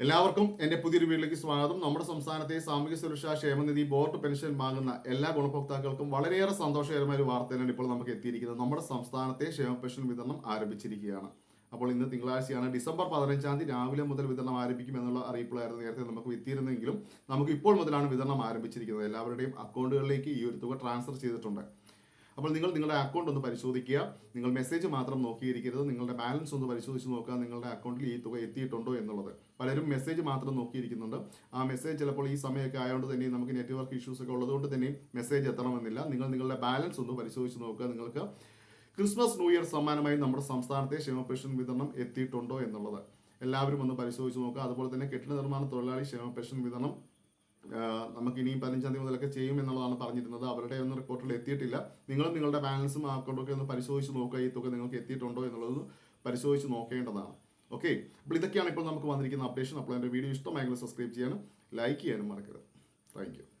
എല്ലാവർക്കും എന്റെ പുതിയൊരു വീട്ടിലേക്ക് സ്വാഗതം. നമ്മുടെ സംസ്ഥാനത്തെ സാമൂഹ്യ സുരക്ഷാ ക്ഷേമനിധി ബോർഡ് പെൻഷൻ വാങ്ങുന്ന എല്ലാ ഗുണഭോക്താക്കൾക്കും വളരെയേറെ സന്തോഷകരമായ ഒരു വാർത്തയാണ് ഇപ്പോൾ നമുക്ക് എത്തിയിരിക്കുന്നത്. നമ്മുടെ സംസ്ഥാനത്തെ ക്ഷേമ പെൻഷൻ വിതരണം ആരംഭിച്ചിരിക്കുകയാണ്. അപ്പോൾ ഇന്ന് തിങ്കളാഴ്ചയാണ് ഡിസംബർ പതിനഞ്ചാം തീയതി രാവിലെ മുതൽ വിതരണം ആരംഭിക്കും എന്നുള്ള അറിയിപ്പുകളായിരുന്നു നേരത്തെ നമുക്ക് എത്തിയിരുന്നെങ്കിലും നമുക്ക് ഇപ്പോൾ മുതലാണ് വിതരണം ആരംഭിച്ചിരിക്കുന്നത്. എല്ലാവരുടെയും അക്കൗണ്ടുകളിലേക്ക് ഈ ഒരു തുക ട്രാൻസ്ഫർ ചെയ്തിട്ടുണ്ട്. അപ്പോൾ നിങ്ങൾ നിങ്ങളുടെ അക്കൗണ്ട് ഒന്ന് പരിശോധിക്കുക. നിങ്ങൾ മെസ്സേജ് മാത്രം നോക്കിയിരിക്കരുത്. നിങ്ങളുടെ ബാലൻസ് ഒന്ന് പരിശോധിച്ച് നോക്കുക. നിങ്ങളുടെ അക്കൗണ്ടിൽ ഈ തുക എത്തിയിട്ടുണ്ടോ എന്നുള്ളത്. പലരും മെസ്സേജ് മാത്രം നോക്കിയിരിക്കുന്നുണ്ട്. ആ മെസ്സേജ് ചിലപ്പോൾ ഈ സമയമൊക്കെ ആയതുകൊണ്ട് തന്നെ നമുക്ക് നെറ്റ്വർക്ക് ഇഷ്യൂസ് ഒക്കെ ഉള്ളതുകൊണ്ട് തന്നെ മെസ്സേജ് എത്തണമെന്നില്ല. നിങ്ങൾ നിങ്ങളുടെ ബാലൻസ് ഒന്ന് പരിശോധിച്ച് നോക്കുക. നിങ്ങൾക്ക് ക്രിസ്മസ് ന്യൂ ഇയർ സമ്മാനമായി നമ്മുടെ സംസ്ഥാനത്തെ ക്ഷേമ പെൻഷൻ വിതരണം എത്തിയിട്ടുണ്ടോ എന്നുള്ളത്. എല്ലാവരും ഒന്ന് പരിശോധിച്ച് നോക്കുക. അതുപോലെ തന്നെ കെട്ടിട നിർമ്മാണ തൊഴിലാളി ക്ഷേമ പെൻഷൻ വിതരണം നമുക്ക് ഇനിയും പതിനഞ്ചാം തീയതി മുതലൊക്കെ ചെയ്യും എന്നുള്ളതാണ് പറഞ്ഞിരുന്നത്. അവരുടെ ഒന്നും റിപ്പോർട്ടിൽ എത്തിയിട്ടില്ല. നിങ്ങളും നിങ്ങളുടെ ബാലൻസും അക്കൗണ്ടൊക്കെ ഒന്ന് പരിശോധിച്ച് നോക്കുക. ഈ തുക നിങ്ങൾക്ക് എത്തിയിട്ടുണ്ടോ എന്നുള്ളത് പരിശോധിച്ച് നോക്കേണ്ടതാണ്. ഓക്കെ അപ്പോൾ ഇതൊക്കെയാണ് ഇപ്പോൾ നമുക്ക് വന്നിരിക്കുന്ന അപ്ഡേഷൻ അപ്പോൾ എന്റെ വീഡിയോ ഇഷ്ടമായെങ്കിൽ സബ്സ്ക്രൈബ് ചെയ്യാനും ലൈക്ക് ചെയ്യാനും മറക്കരുത്. താങ്ക്